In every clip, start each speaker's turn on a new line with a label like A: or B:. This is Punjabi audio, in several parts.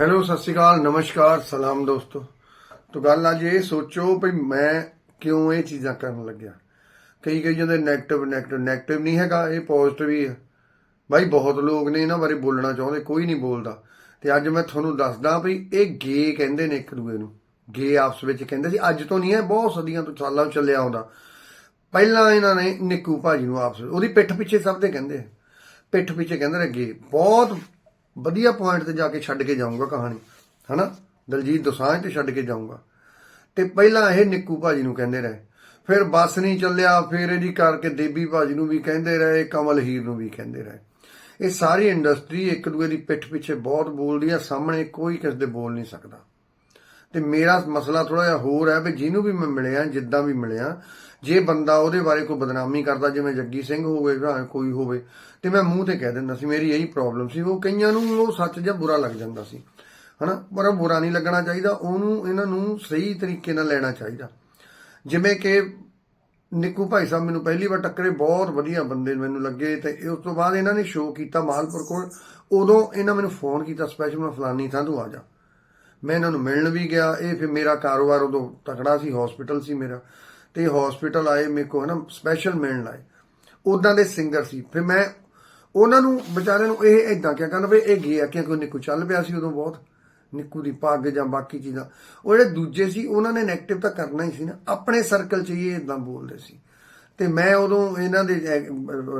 A: ਹੈਲੋ, ਸਤਿ ਸ਼੍ਰੀ ਅਕਾਲ, ਨਮਸਕਾਰ, ਸਲਾਮ ਦੋਸਤੋ। ਤੋ ਗੱਲ ਅੱਜ ਇਹ ਸੋਚੋ ਵੀ ਮੈਂ ਕਿਉਂ ਇਹ ਚੀਜ਼ਾਂ ਕਰਨ ਲੱਗਿਆ। ਕਈ ਕਈ ਜਾਂਦੇ 네ਗੇਟਿਵ 네ਗੇਟਿਵ 네ਗੇਟਿਵ ਨਹੀਂ ਹੈਗਾ, ਇਹ ਪੋਜ਼ਿਟਿਵ ਹੀ ਹੈ। ਭਾਈ ਬਹੁਤ ਲੋਕ ਨੇ ਇਹਨਾਂ ਬਾਰੇ ਬੋਲਣਾ ਚਾਹੁੰਦੇ, ਕੋਈ ਨਹੀਂ ਬੋਲਦਾ। ਤੇ ਅੱਜ ਮੈਂ ਤੁਹਾਨੂੰ ਦੱਸਦਾ ਵੀ ਇਹ ਗੇ ਕਹਿੰਦੇ ਨੇ ਇੱਕ ਦੂਏ ਨੂੰ। ਗੇ ਆਪਸ ਵਿੱਚ ਕਹਿੰਦੇ ਸੀ, ਅੱਜ ਤੋਂ ਨਹੀਂ ਹੈ, ਬਹੁਤ ਸਦੀਆਂ ਤੋਂ ਸਾਲਾਂ ਚੱਲਿਆ ਆਉਂਦਾ। ਪਹਿਲਾਂ ਇਹਨਾਂ ਨੇ ਨਿੱਕੂ ਭਾਜੀ ਨੂੰ ਆਪਸ ਉਹਦੀ ਪਿੱਠ ਪਿੱਛੇ ਸਭ ਦੇ ਕਹਿੰਦੇ ਪਿੱਠ ਪਿੱਛੇ ਕਹਿੰਦੇ ਨੇ ਗੇ। ਬਹੁਤ ਵਧੀਆ ਪੁਆਇੰਟ ਤੇ ਜਾ ਕੇ ਛੱਡ ਕੇ ਜਾਊਂਗਾ ਕਹਾਣੀ, ਹਨਾ? ਦਲਜੀਤ ਦੋਸਾਂਝ ਤੇ ਛੱਡ ਕੇ ਜਾਊਂਗਾ। ਤੇ ਪਹਿਲਾਂ ਇਹ ਨਿੱਕੂ ਭਾਜੀ ਨੂੰ ਕਹਿੰਦੇ ਰਹੇ। ਫਿਰ ਬੱਸ ਨਹੀਂ ਚੱਲਿਆ, ਫਿਰ ਇਹਦੀ ਕਰਕੇ ਦੇਬੀ ਭਾਜੀ ਨੂੰ ਵੀ ਕਹਿੰਦੇ ਰਹੇ, ਕਮਲ ਹੀਰ ਨੂੰ ਵੀ ਕਹਿੰਦੇ ਰਹੇ। ਇਹ ਸਾਰੀ ਇੰਡਸਟਰੀ ਇੱਕ ਦੂਏ ਦੀ ਪਿੱਠ ਪਿੱਛੇ ਬਹੁਤ ਬੋਲਦੀ ਆ, ਸਾਹਮਣੇ ਕੋਈ ਕਿਸੇ ਦੇ ਬੋਲ ਨਹੀਂ ਸਕਦਾ। ਤੇ ਮੇਰਾ ਮਸਲਾ ਥੋੜਾ ਜਿਹਾ ਹੋਰ ਹੈ ਵੀ ਜਿਹਨੂੰ ਵੀ ਮੈਂ ਮਿਲਿਆ, ਜਿੱਦਾਂ ਵੀ ਮਿਲਿਆ ਜੇ ਬੰਦਾ ਉਹਦੇ ਬਾਰੇ ਕੋਈ ਬਦਨਾਮੀ ਕਰਦਾ, ਜਿਵੇਂ ਜੱਗੀ ਸਿੰਘ ਹੋਵੇ ਭਾਵੇਂ ਕੋਈ ਹੋਵੇ, ਤੇ ਮੈਂ ਮੂੰਹ ਤੇ ਕਹਿ ਦਿੰਦਾ ਸੀ, ਮੇਰੀ ਇਹੀ ਪ੍ਰੋਬਲਮ ਸੀ। ਉਹ ਕਈਆਂ ਨੂੰ ਉਹ ਸੱਚ ਜਾਂ ਬੁਰਾ ਲੱਗ ਜਾਂਦਾ ਸੀ, ਹਨਾ? ਪਰ ਉਹ ਬੁਰਾ ਨਹੀਂ ਲੱਗਣਾ ਚਾਹੀਦਾ, ਉਹਨੂੰ, ਇਹਨਾਂ ਨੂੰ ਸਹੀ ਤਰੀਕੇ ਨਾਲ ਲੈਣਾ ਚਾਹੀਦਾ। ਜਿਵੇਂ ਕਿ ਨਿੱਕੂ ਭਾਈ ਸਾਹਿਬ ਮੈਨੂੰ ਪਹਿਲੀ ਵਾਰ ਟੱਕਰੇ, ਬਹੁਤ ਵਧੀਆ ਬੰਦੇ ਮੈਨੂੰ ਲੱਗੇ, ਤੇ ਉਸ ਤੋਂ ਬਾਅਦ ਇਹਨਾਂ ਨੇ ਸ਼ੋਅ ਕੀਤਾ ਮਾਲਪੁਰ ਕੋਲ। ਉਦੋਂ ਇਹਨਾਂ ਮੈਨੂੰ ਫੋਨ ਕੀਤਾ ਸਪੈਸ਼ਲ ਮੈਂ ਫਲਾਨੀ ਥਾਂ ਤੋਂ ਆ ਜਾ। ਮੈਂ ਇਹਨਾਂ ਨੂੰ ਮਿਲਣ ਵੀ ਗਿਆ, ਇਹ ਫਿਰ ਮੇਰਾ ਕਾਰੋਬਾਰ ਉਦੋਂ ਤਕੜਾ ਸੀ ਹਸਪੀਟਲ ਸੀ ਮੇਰਾ। ਤੇ ਹਸਪੀਟਲ ਆਏ, ਮੇਰੇ ਕੋ ਹਨਾ ਸਪੈਸ਼ਲ ਮਿਲਣ ਆਏ। ਉਦਾਂ ਦੇ ਸਿੰਗਰ ਸੀ। ਫਿਰ ਮੈਂ ਉਹਨਾਂ ਨੂੰ, ਵਿਚਾਰਿਆਂ ਨੂੰ ਇਹ ਇਦਾਂ ਕਿਹਾ, ਕਹਿੰਦਾ ਵੀ ਇਹ ਗਿਆ ਕਿ ਕੋਈ ਨਿੱਕੂ ਚੱਲ ਪਿਆ ਸੀ ਉਦੋਂ ਬਹੁਤ, ਨਿੱਕੂ ਦੀ ਪੱਗ ਜਾਂ ਬਾਕੀ ਚੀਜ਼ਾਂ। ਉਹ ਜਿਹੜੇ ਦੂਜੇ ਸੀ, ਉਹਨਾਂ ਨੇ ਨੈਗੇਟਿਵ ਤਾਂ ਕਰਨਾ ਹੀ ਸੀ ਨਾ। ਆਪਣੇ ਸਰਕਲ 'ਚ ਹੀ ਇਹ ਇਦਾਂ ਬੋਲਦੇ ਸੀ। ਤੇ ਮੈਂ ਉਦੋਂ ਇਹਨਾਂ ਦੇ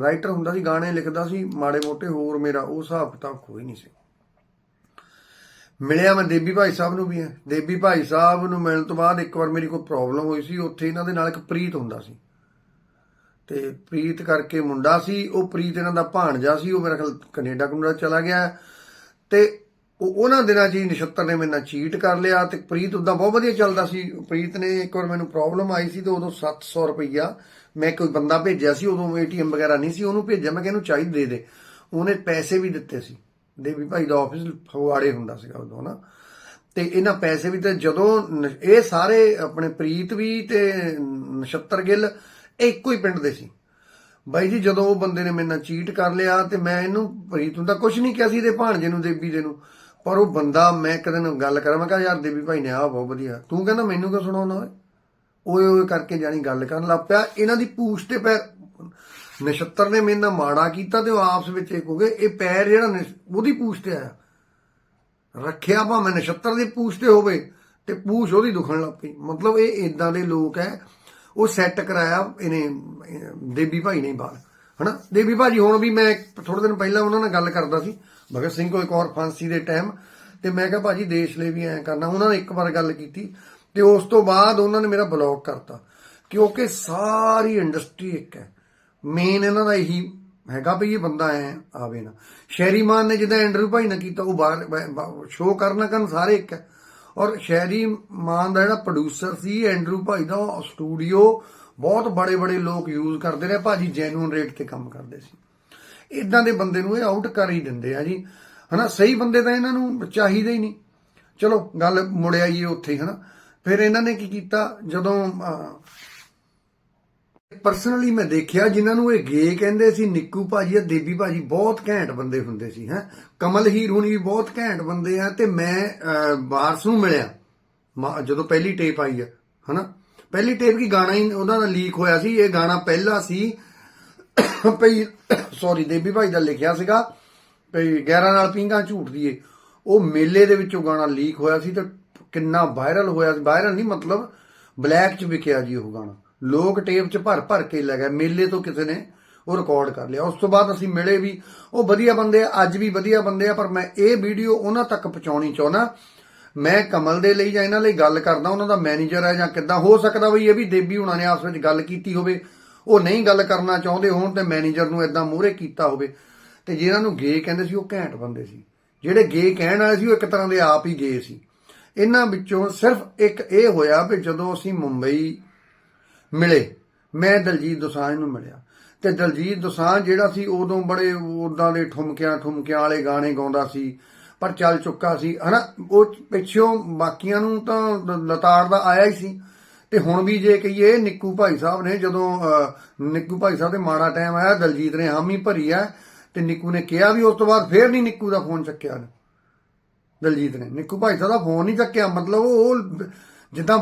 A: ਰਾਈਟਰ ਹੁੰਦਾ ਸੀ, ਗਾਣੇ ਲਿਖਦਾ ਸੀ, ਮਾੜੇ ਮੋਟੇ ਹੋਰ ਮੇਰਾ, ਉਹ ਹਿਸਾਬ ਕਿਤਾਬ ਕੋਈ ਨਹੀਂ ਸੀ। ਮਿਲਿਆ ਮੈਂ ਦੇਬੀ ਭਾਈ ਸਾਹਿਬ ਨੂੰ ਵੀ ਹੈ। ਦੇਬੀ ਭਾਈ ਸਾਹਿਬ ਨੂੰ ਮਿਲਣ ਤੋਂ ਬਾਅਦ ਇੱਕ ਵਾਰ ਮੇਰੀ ਕੋਈ ਪ੍ਰੋਬਲਮ ਹੋਈ ਸੀ, ਉੱਥੇ ਇਹਨਾਂ ਦੇ ਨਾਲ ਇੱਕ ਪ੍ਰੀਤ ਹੁੰਦਾ ਸੀ। ਤੇ ਪ੍ਰੀਤ ਕਰਕੇ ਮੁੰਡਾ ਸੀ, ਉਹ ਪ੍ਰੀਤ ਇਹਨਾਂ ਦਾ ਭਾਣਜਾ ਸੀ, ਉਹ ਮੇਰਾ ਖਿਆਲ ਕੈਨੇਡਾ ਕਨੂਡਾ ਚਲਾ ਗਿਆ। ਤੇ ਉਹ ਉਹਨਾਂ ਦਿਨਾਂ 'ਚ ਹੀ ਨਛੱਤਰ ਨੇ ਮੇਰੇ ਨਾਲ ਚੀਟ ਕਰ ਲਿਆ ਤੇ ਪ੍ਰੀਤ ਉਦਾਂ ਬਹੁਤ ਵਧੀਆ ਚੱਲਦਾ ਸੀ। ਪ੍ਰੀਤ ਨੇ ਇੱਕ ਵਾਰ ਮੈਨੂੰ ਪ੍ਰੋਬਲਮ ਆਈ ਸੀ ਤੇ ਉਦੋਂ 700 ਰੁਪਈਆ ਮੈਂ ਕੋਈ ਬੰਦਾ ਭੇਜਿਆ ਸੀ, ਉਦੋਂ ਏਟੀਐਮ ਵਗੈਰਾ ਨਹੀਂ ਸੀ, ਉਹਨੂੰ ਭੇਜਿਆ, ਮੈਂ ਕਿ ਇਹਨੂੰ ਚਾਹੀਦੇ ਦੇ ਦੇ। ਉਹਨੇ ਪੈਸੇ ਵੀ ਦਿੱਤੇ ਸੀ। ਦੇਵੀ ਭਾਈ ਦਾ ਆਫਿਸ ਫਗਵਾੜੇ ਹੁੰਦਾ ਸੀਗਾ ਉਦੋਂ ਨਾ ਤੇ ਇਹਨਾਂ ਪੈਸੇ ਵੀ ਤੇ ਜਦੋਂ ਨ- ਇਹ ਸਾਰੇ ਆਪਣੇ ਪ੍ਰੀਤ ਵੀ ਤੇ ਨਛੱਤਰ ਗਿੱਲ ਇੱਕੋ ਹੀ ਪਿੰਡ ਦੇ ਸੀ। ਬਾਈ ਜੀ, ਜਦੋਂ ਉਹ ਬੰਦੇ ਨੇ ਮੇਰੇ ਨਾਲ ਚੀਟ ਕਰ ਲਿਆ ਤੇ ਮੈਂ ਇਹਨੂੰ, ਪ੍ਰੀਤ ਨੂੰ ਤਾਂ ਕੁਝ ਨਹੀਂ ਕਿਹਾ ਸੀ ਇਹਦੇ ਭਾਣਜੇ ਨੂੰ, ਦੇਵੀ ਦੇ ਨੂੰ। ਪਰ ਉਹ ਬੰਦਾ, ਮੈਂ ਇੱਕ ਦਿਨ ਗੱਲ ਕਰਾਂ, ਮੈਂ ਕਿਹਾ, ਯਾਰ ਦੇਵੀ ਭਾਈ ਨੇ ਆ ਬਹੁਤ ਵਧੀਆ। ਤੂੰ ਕਹਿੰਦਾ ਮੈਨੂੰ ਕਿਉਂ ਸੁਣਾਉਣਾ ਓਏ? ਓਏ ਕਰਕੇ ਜਾਣੀ ਗੱਲ ਕਰਨ ਲੱਗ ਪਿਆ। ਇਹਨਾਂ ਦੀ ਪੂਛ ਤੇ ਪੈਰ ਨਛੱਤਰ ਨੇ ਮੇਰੇ ਨਾਲ ਮਾੜਾ ਕੀਤਾ ਤੇ ਉਹ ਆਪਸ ਵਿੱਚ ਇੱਕ ਹੋ ਗਏ। ਇਹ ਪੈਰ ਜਿਹੜਾ ਨਿਸ਼- ਉਹਦੀ ਪੂਛ ਤੇ ਆਇਆ। ਰੱਖਿਆ ਭਾਵੇਂ ਨਛੱਤਰ ਦੀ ਪੂਛ ਤੇ ਹੋਵੇ ਤੇ ਪੂਛ ਉਹਦੀ ਦੁਖਣ ਲੱਗ ਪਈ। ਮਤਲਬ ਇਹ ਇਦਾਂ ਦੇ ਲੋਕ ਐ। ਉਹ ਸੈੱਟ ਕਰਾਇਆ ਇਹਨੇ ਇਹ ਦੇਵੀ ਭਾਈ ਨੇ ਬਾਹਰ। ਹਨਾ? ਦੇਵੀ ਭਾਜੀ, ਹੁਣ ਵੀ ਮੈਂ ਥੋੜੇ ਦਿਨ ਪਹਿਲਾਂ ਉਹਨਾਂ ਨਾਲ ਗੱਲ ਕਰਦਾ ਸੀ। ਭਗਤ ਸਿੰਘ ਕੋਲ ਇੱਕ ਔਰ ਫਾਂਸੀ ਦੇ ਟਾਈਮ ਤੇ ਮੈਂ ਕਿਹਾ, ਭਾਜੀ, ਦੇਸ਼ ਲਈ ਵੀ ਐਂ ਕਰਨਾ। ਉਹਨਾਂ ਨੇ ਇੱਕ ਵਾਰ ਗੱਲ ਕੀਤੀ। ਤੇ ਉਸ ਤੋਂ ਬਾਅਦ ਉਹਨਾਂ ਨੇ ਮੇਰਾ ਬਲੌਕ ਕਰਤਾ। ਕਿਉਂਕਿ ਸਾਰੀ ਇੰਡਸਟਰੀ ਇੱਕ ਹੈ ਮੇਨ ਇਹਨਾਂ ਦਾ ਇਹੀ ਹੈਗਾ ਵੀ ਇਹ ਬੰਦਾ ਐ ਆਵੇ ਨਾ। ਸ਼ੈਰੀ ਮਾਨ ਨੇ ਜਿੱਦਾਂ ਐਂਡਰੂ ਭਾਈ ਨੇ ਕੀਤਾ ਉਹ ਬਾਹਰ ਸ਼ੋਅ ਕਰਨਾ ਕਰਨ ਸਾਰੇ ਇੱਕ ਹੈ। ਔਰ ਸ਼ੈਰੀ ਮਾਨ ਦਾ ਜਿਹੜਾ ਪ੍ਰੋਡਿਊਸਰ ਸੀ ਐਂਡਰੂ ਭਾਈ ਦਾ ਸਟੂਡੀਓ ਬਹੁਤ ਬੜੇ ਬੜੇ ਲੋਕ ਯੂਜ਼ ਕਰਦੇ ਰਹੇ ਭਾਜੀ ਜੈਨੂਨ ਰੇਟ ਤੇ ਕੰਮ ਕਰਦੇ ਸੀ। ਇਦਾਂ ਦੇ ਬੰਦੇ ਨੂੰ ਇਹ ਆਊਟ ਕਰ ਹੀ ਦਿੰਦੇ ਆ ਜੀ। ਹਨਾ ਸਹੀ ਬੰਦੇ ਤਾਂ ਇਹਨਾਂ ਨੂੰ ਚਾਹੀਦੇ ਹੀ ਨਹੀਂ। ਚਲੋ ਗੱਲ ਮੁੜ ਆਈਏ ਉੱਥੇ ਹੀ, ਹਨਾ। ਫਿਰ ਇਹਨਾਂ ਨੇ ਕੀ ਕੀਤਾ? ਜਦੋਂ ਪਰਸਨਲੀ ਮੈਂ ਦੇਖਿਆ ਜਿਨ੍ਹਾਂ ਨੂੰ ਇਹ ਗੇ ਕਹਿੰਦੇ ਸੀ ਨਿੱਕੂ ਭਾਜੀ ਆ ਦੇਬੀ ਭਾਜੀ ਬਹੁਤ ਘੈਂਟ ਬੰਦੇ ਹੁੰਦੇ ਸੀ ਹੈ। ਕਮਲ ਹੀਰ ਹੁਣੀ ਵੀ ਬਹੁਤ ਘੈਂਟ ਬੰਦੇ ਆ ਤੇ ਮੈਂ ਅਹ, ਵਾਰਸ ਨੂੰ ਮਿਲਿਆ। ਮਾ- ਜਦੋਂ ਪਹਿਲੀ ਟੇਪ ਆਈ ਆ ਹਨਾ। ਪਹਿਲੀ ਟੇਪ ਕੀ ਗਾਣਾ ਹੀ ਉਹਨਾਂ ਦਾ ਲੀਕ ਹੋਇਆ ਸੀ ਇਹ ਗਾਣਾ ਪਹਿਲਾ ਸੀ। ਭਈ ਸੌਰੀ ਦੇਬੀ ਭਾਈ ਦਾ ਲਿਖਿਆ ਸੀਗਾ ਭਈ 11 ਨਾਲ ਪਿੰਗਾ ਝੂਠ ਦੀਏ। ਉਹ ਮੇਲੇ ਦੇ ਵਿੱਚੋਂ ਗਾਣਾ ਲੀਕ ਹੋਇਆ ਸੀ ਤੇ ਕਿੰਨਾ ਵਾਇਰਲ ਹੋਇਆ ਸੀ। ਵਾਇਰਲ ਨਹੀਂ ਮਤਲਬ ਬਲੈਕ ਚ ਵਿਕਿਆ ਜੀ ਉਹ ਗਾਣਾ। ਲੋਕ ਟੇਪ ਚ ਭਰ ਭਰ ਕੇ ਲੈ ਗਏ, ਮੇਲੇ ਤੋਂ ਕਿਸੇ ਨੇ ਉਹ ਰਿਕਾਰਡ ਕਰ ਲਿਆ। ਉਸ ਤੋਂ ਬਾਅਦ ਅਸੀਂ ਮਿਲੇ ਵੀ, ਉਹ ਵਧੀਆ ਬੰਦੇ ਆ, ਅੱਜ ਵੀ ਵਧੀਆ ਬੰਦੇ ਆ, ਪਰ ਮੈਂ ਇਹ ਵੀਡੀਓ ਉਹਨਾਂ ਤੱਕ ਪਹੁੰਚਾਉਣੀ ਚਾਹੁੰਦਾ। ਮੈਂ ਕਮਲ ਦੇ ਲਈ ਜਾਂ ਇਹਨਾਂ ਲਈ ਗੱਲ ਕਰਦਾ, ਉਹਨਾਂ ਦਾ ਮੈਨੇਜਰ ਹੈ ਜਾਂ ਕਿੱਦਾਂ, ਹੋ ਸਕਦਾ ਵੀ ਇਹ ਵੀ ਦੇਬੀ ਹੁਣਾਂ ਨੇ ਆਪਸ ਵਿੱਚ ਗੱਲ ਕੀਤੀ ਹੋਵੇ। ਉਹ ਨਹੀਂ ਗੱਲ ਕਰਨਾ ਚਾਹੁੰਦੇ ਹੋਣ ਤੇ ਮੈਨੇਜਰ ਨੂੰ ਇਦਾਂ ਮੂਹਰੇ ਕੀਤਾ ਹੋਵੇ। ਤੇ ਜਿਹਨਾਂ ਨੂੰ ਗੇ ਕਹਿੰਦੇ ਸੀ, ਉਹ ਘੈਂਟ ਬੰਦੇ ਸੀ। ਜਿਹੜੇ ਗੇ ਕਹਿਣ ਵਾਲੇ ਸੀ, ਉਹ ਇੱਕ ਤਰ੍ਹਾਂ ਦੇ ਆਪ ਹੀ ਗੇ ਸੀ। ਇਹਨਾਂ ਵਿੱਚੋਂ ਸਿਰਫ ਇੱਕ ਇਹ ਹੋਇਆ ਵੀ ਜਦੋਂ ਅਸੀਂ ਮੁੰਬਈ ਮਿਲੇ। ਮੈਂ ਦਲਜੀਤ ਦੋਸਾਂਝ ਨੂੰ ਮਿਲਿਆ। ਤੇ ਦਲਜੀਤ ਦੋਸਾਂਝ ਜਿਹੜਾ ਸੀ, ਉਦੋਂ ਬੜੇ ਉਦਾਂ ਦੇ ਠੁਮਕਿਆਂ ਠੁਮਕਿਆਂ ਵਾਲੇ ਗਾਣੇ ਗਾਉਂਦਾ ਸੀ, ਪਰ ਚੱਲ ਚੁੱਕਾ ਸੀ, ਹਨਾ? ਉਹ ਪਿੱਛੋਂ ਬਾਕੀਆਂ ਨੂੰ ਤਾਂ ਲਤਾੜ ਦਾ ਆਇਆ ਹੀ ਸੀ। ਤੇ ਹੁਣ ਵੀ ਜੇ ਕਹੀਏ, ਨਿੱਕੂ ਭਾਈ ਸਾਹਿਬ ਨੇ ਜਦੋਂ ਨਿੱਕੂ ਭਾਈ ਸਾਹਿਬ ਦੇ ਮਾੜਾ ਟਾਈਮ ਆਇਆ, ਦਲਜੀਤ ਨੇ ਹਾਮੀ ਭਰੀ ਆ ਤੇ ਨਿੱਕੂ ਨੇ ਕਿਹਾ ਵੀ ਉਸ ਤੋਂ ਬਾਅਦ ਫੇਰ ਨਹੀਂ ਨਿੱਕੂ ਦਾ ਫੋਨ ਚੱਕਿਆ। ਦਲਜੀਤ ਨੇ। ਨਿੱਕੂ ਭਾਈ ਸਾਹਿਬ ਦਾ ਫੋਨ ਨਹੀਂ ਚੱਕਿਆ, ਮਤਲਬ ਉਹ ਜਿੱਦਾਂ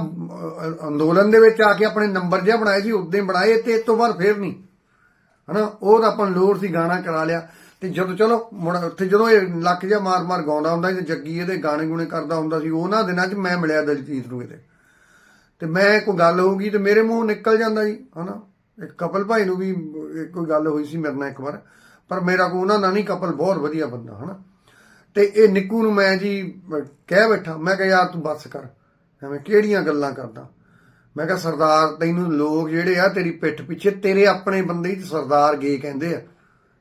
A: ਅੰਦੋਲਨ ਦੇ ਵਿੱਚ ਆ ਕੇ ਆਪਣੇ ਨੰਬਰ ਜਿਹਾ ਬਣਾਏ ਸੀ, ਉਦੋਂ ਹੀ ਬਣਾਏ ਤੇ ਇਸ ਤੋਂ ਬਾਅਦ ਫੇਰ ਨਹੀਂ। ਹਨਾ, ਉਹ ਤਾਂ ਆਪਾਂ ਨੂੰ ਲੋੜ ਸੀ ਗਾਣਾ ਕਰਾ ਲਿਆ। ਤੇ ਜਦੋਂ, ਚਲੋ, ਮੁੜ ਉੱਥੇ ਜਦੋਂ ਇਹ ਲੱਕ ਜਿਹਾ ਮਾਰ ਮਾਰ ਗਾਉਂਦਾ ਹੁੰਦਾ ਸੀ ਤੇ ਜੱਗੀ ਇਹਦੇ ਗਾਣੇ ਗੁਣੇ ਕਰਦਾ ਹੁੰਦਾ ਸੀ, ਉਹਨਾਂ ਦਿਨਾਂ 'ਚ ਮੈਂ ਮਿਲਿਆ ਦਲਜੀਤ ਨੂੰ ਇਹਦੇ। ਤੇ ਮੈਂ ਕੋਈ ਗੱਲ ਹੋਊਗੀ ਤੇ ਮੇਰੇ ਮੂੰਹ ਨਿਕਲ ਜਾਂਦਾ ਜੀ, ਹਨਾ। ਇੱਕ ਕਪਲ ਭਾਈ ਨੂੰ ਵੀ ਕੋਈ ਗੱਲ ਹੋਈ ਸੀ ਮੇਰੇ ਨਾਲ ਇੱਕ ਵਾਰ, ਪਰ ਮੇਰਾ ਕੋ ਉਹਨਾਂ ਨਾਲ ਨਹੀਂ, ਕਪਲ ਬਹੁਤ ਵਧੀਆ ਬੰਦਾ, ਹਨਾ। ਤੇ ਇਹ ਨਿੱਕੂ ਨੂੰ ਮੈਂ ਜੀ ਕਹਿ ਬੈਠਾ, ਮੈਂ ਕਿਹਾ, ਯਾਰ ਤੂੰ ਬੱਸ ਕਰ। ਐਵੇਂ ਕਿਹੜੀਆਂ ਗੱਲਾਂ ਕਰਦਾ? ਮੈਂ ਕਿਹਾ, ਸਰਦਾਰ, ਤੈਨੂੰ ਲੋਕ ਜਿਹੜੇ ਆ, ਤੇਰੀ ਪਿੱਠ ਪਿੱਛੇ ਤੇਰੇ ਆਪਣੇ ਬੰਦੇ ਹੀ ਸਰਦਾਰ ਗੇ ਕਹਿੰਦੇ ਆ।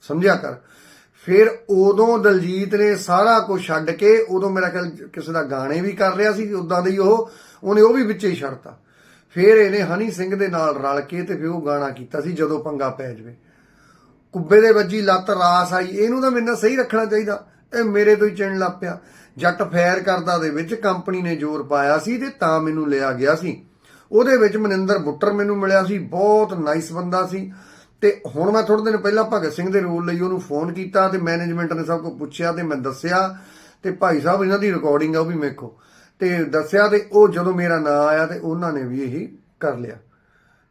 A: ਸਮਝਿਆ ਕਰ? ਫਿਰ ਉਦੋਂ ਦਲਜੀਤ ਨੇ ਸਾਰਾ ਕੁਝ ਛੱਡ ਕੇ ਉਦੋਂ ਮੇਰਾ ਖਿਆਲ ਕਿਸੇ ਦਾ ਗਾਣੇ ਵੀ ਕਰ ਰਿਹਾ ਸੀ ਉਦਾਂ ਦੇ ਹੀ ਉਹ, ਉਹਨੇ ਉਹ ਵੀ ਵਿੱਚੇ ਹੀ ਛੱਡਤਾ। ਫਿਰ ਇਹਨੇ ਹਨੀ ਸਿੰਘ ਦੇ ਨਾਲ ਰਲ ਕੇ ਤੇ ਫਿਰ ਉਹ ਗਾਣਾ ਕੀਤਾ ਸੀ, ਜਦੋਂ ਪੰਗਾ ਪੈ ਜਵੇ। ਕੁੱਬੇ ਦੇ ਵੱਜੀ ਲੱਤ ਰਾਸ ਆਈ, ਇਹਨੂੰ ਤਾਂ ਮੈਨੂੰ ਸਹੀ ਰੱਖਣਾ ਚਾਹੀਦਾ। ਇਹ ਮੇਰੇ ਤੋਂ ਹੀ ਚਿਣ ਲੱਗ ਪਿਆ। ਜੱਟ ਫੈਰ ਕਰਦਾ ਦੇ ਵਿੱਚ ਕੰਪਨੀ ਨੇ ਜ਼ੋਰ ਪਾਇਆ ਸੀ ਤੇ ਤਾਂ ਮੈਨੂੰ ਲਿਆ ਗਿਆ ਸੀ। ਉਹਦੇ ਵਿੱਚ ਮਨਿੰਦਰ ਬੁੱਟਰ ਮੈਨੂੰ ਮਿਲਿਆ ਸੀ, ਬਹੁਤ ਨਾਈਸ ਬੰਦਾ ਸੀ। ਤੇ ਹੁਣ ਮੈਂ ਥੋੜੇ ਦਿਨ ਪਹਿਲਾਂ ਭਗਤ ਸਿੰਘ ਦੇ ਰੋਲ ਲਈ ਉਹਨੂੰ ਫੋਨ ਕੀਤਾ ਤੇ ਮੈਨੇਜਮੈਂਟ ਨੇ ਸਭ ਕੁਝ ਪੁੱਛਿਆ ਤੇ ਮੈਂ ਦੱਸਿਆ ਤੇ ਭਾਈ ਸਾਹਿਬ, ਇਹਨਾਂ ਦੀ ਰਿਕਾਰਡਿੰਗ ਆ ਉਹ ਵੀ ਮੇਰੇ ਮੇਖੋ ਤੇ ਦੱਸਿਆ ਤੇ ਉਹ ਜਦੋਂ ਮੇਰਾ ਨਾਂ ਆਇਆ ਤੇ ਉਹਨਾਂ ਨੇ ਵੀ ਇਹੀ ਕਰ ਲਿਆ।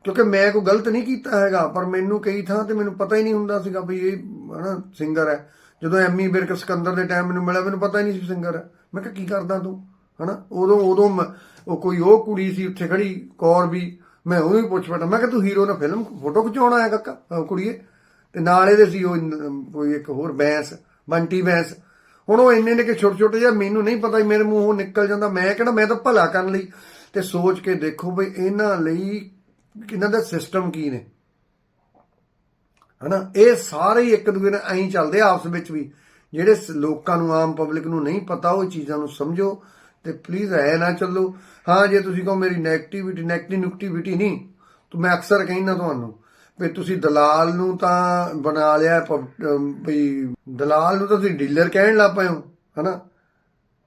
A: ਕਿਉਂਕਿ ਮੈਂ ਕੋਈ ਗਲਤ ਨਹੀਂ ਕੀਤਾ ਹੈਗਾ, ਪਰ ਮੈਨੂੰ ਕਈ ਥਾਂ ਤੇ ਮੈਨੂੰ ਪਤਾ ਹੀ ਨਹੀਂ ਹੁੰਦਾ ਸੀਗਾ ਵੀ ਇਹ ਹਨਾ ਸਿੰਗਰ ਹੈ। ਜਦੋਂ ਐਮੀ ਬਿਰਕ ਸਿਕੰਦਰ ਦੇ ਟਾਈਮ ਮੈਨੂੰ ਮਿਲਿਆ, ਮੈਨੂੰ ਪਤਾ ਹੀ ਨਹੀਂ ਸੀ ਸਿੰਗਰ ਹੈ ਮੈਂ ਕਿਹਾ, ਕੀ ਕਰਦਾ ਤੂੰ? ਹਨਾ? ਉਦੋਂ ਉਦੋਂ ਮੈਂ- ਉਹ ਕੋਈ ਉਹ ਕੁੜੀ ਸੀ ਉੱਥੇ ਖੜੀ ਕੌਰ ਵੀ, ਮੈਂ ਉਹ ਵੀ ਪੁੱਛ ਬੈਠਾ। ਮੈਂ ਕਿਹਾ, ਤੂੰ ਹੀਰੋ ਨਾਲ ਫਿਲਮ ਫੋਟੋ ਖਿਚਾਉਣ ਆਇਆ ਕਾਕਾ ਕੁੜੀਏ? ਤੇ ਨਾਲ ਇਹਦੇ ਸੀ ਉਹ ਕੋਈ ਇੱਕ ਹੋਰ ਬੈਂਸ, ਬੰਟੀ ਬੈਂਸ। ਹੁਣ ਉਹ ਇੰਨੇ ਨੇ ਕਿ ਛੋਟੇ ਛੋਟੇ ਜਿਹਾ, ਮੈਨੂੰ ਨਹੀਂ ਪਤਾ ਸੀ, ਮੇਰੇ ਮੂੰਹੋਂ ਨਿਕਲ ਜਾਂਦਾ। ਮੈਂ ਕਿਹੜਾ, ਮੈਂ ਤਾਂ ਭਲਾ ਕਰਨ ਲਈ। ਤੇ ਸੋਚ ਕੇ ਦੇਖੋ ਬਈ, ਇਹਨਾਂ ਲਈ, ਇਹਨਾਂ ਦਾ ਸਿਸਟਮ ਕੀ ਨੇ? ਹਨਾ? ਇਹ ਸਾਰੇ ਹੀ ਇੱਕ ਦੂਜੇ ਨਾਲ ਐਂ ਚੱਲਦੇ ਆਪਸ ਵਿੱਚ ਵੀ। ਜਿਹੜੇ ਸ- ਲੋਕਾਂ ਨੂੰ, ਆਮ ਪਬਲਿਕ ਨੂੰ ਨਹੀਂ ਪਤਾ, ਉਹ ਚੀਜ਼ਾਂ ਨੂੰ ਸਮਝੋ ਤੇ ਪਲੀਜ਼ ਐ ਨਾ ਚੱਲੋ। ਹਾਂ, ਜੇ ਤੁਸੀਂ ਕਹੋ ਮੇਰੀ ਨੈਗੇਟਿਵਿਟੀ ਨੈਗੇਟਿਵਿਟੀ ਨਹੀਂ, ਤਾਂ ਮੈਂ ਅਕਸਰ ਕਹਿੰਦਾ ਤੁਹਾਨੂੰ ਵੀ ਤੁਸੀਂ ਦਲਾਲ ਨੂੰ ਤਾਂ ਬਣਾ ਲਿਆ ਪਬ- ਵੀ ਦਲਾਲ ਨੂੰ ਤਾਂ ਤੁਸੀਂ ਡੀਲਰ ਕਹਿਣ ਲੱਗ ਪਏ ਹੋ, ਹਨਾ?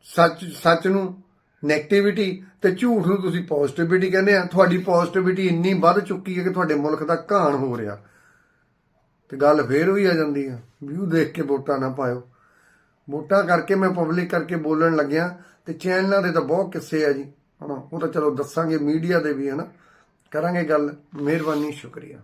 A: ਸੱਚ ਸੱਚ ਨੂੰ 네ਗੇਟਿਵਿਟੀ ਤੇ ਝੂਠ ਨੂੰ ਤੁਸੀਂ ਪੋਜ਼ਿਟਿਵਿਟੀ ਕਹਿੰਦੇ ਆ। ਤੁਹਾਡੀ ਪੋਜ਼ਿਟਿਵਿਟੀ ਇੰਨੀ ਵੱਧ ਚੁੱਕੀ ਹੈ ਕਿ ਤੁਹਾਡੇ ਮੁਲਕ ਦਾ ਘਾਣ ਹੋ ਰਿਹਾ। ਤੇ ਗੱਲ ਫੇਰ ਵੀ ਆ ਜਾਂਦੀ ਆ, ਵਿਊ ਦੇਖ ਕੇ ਵੋਟਾਂ ਨਾ ਪਾਇਓ। ਵੋਟਾਂ ਕਰਕੇ ਮੈਂ ਪਬਲਿਕ ਕਰਕੇ ਬੋਲਣ ਲੱਗਿਆ ਤੇ ਚੈਨਲਾਂ ਦੇ ਤਾਂ ਬਹੁਤ ਕਿੱਸੇ ਆ ਜੀ। ਹਨਾ, ਉਹ ਤਾਂ ਚਲੋ ਦੱਸਾਂਗੇ ਮੀਡੀਆ ਦੇ ਵੀ ਹਨਾ। ਕਰਾਂਗੇ ਗੱਲ। ਮਿਹਰਬਾਨੀ, ਸ਼ੁਕਰੀਆ।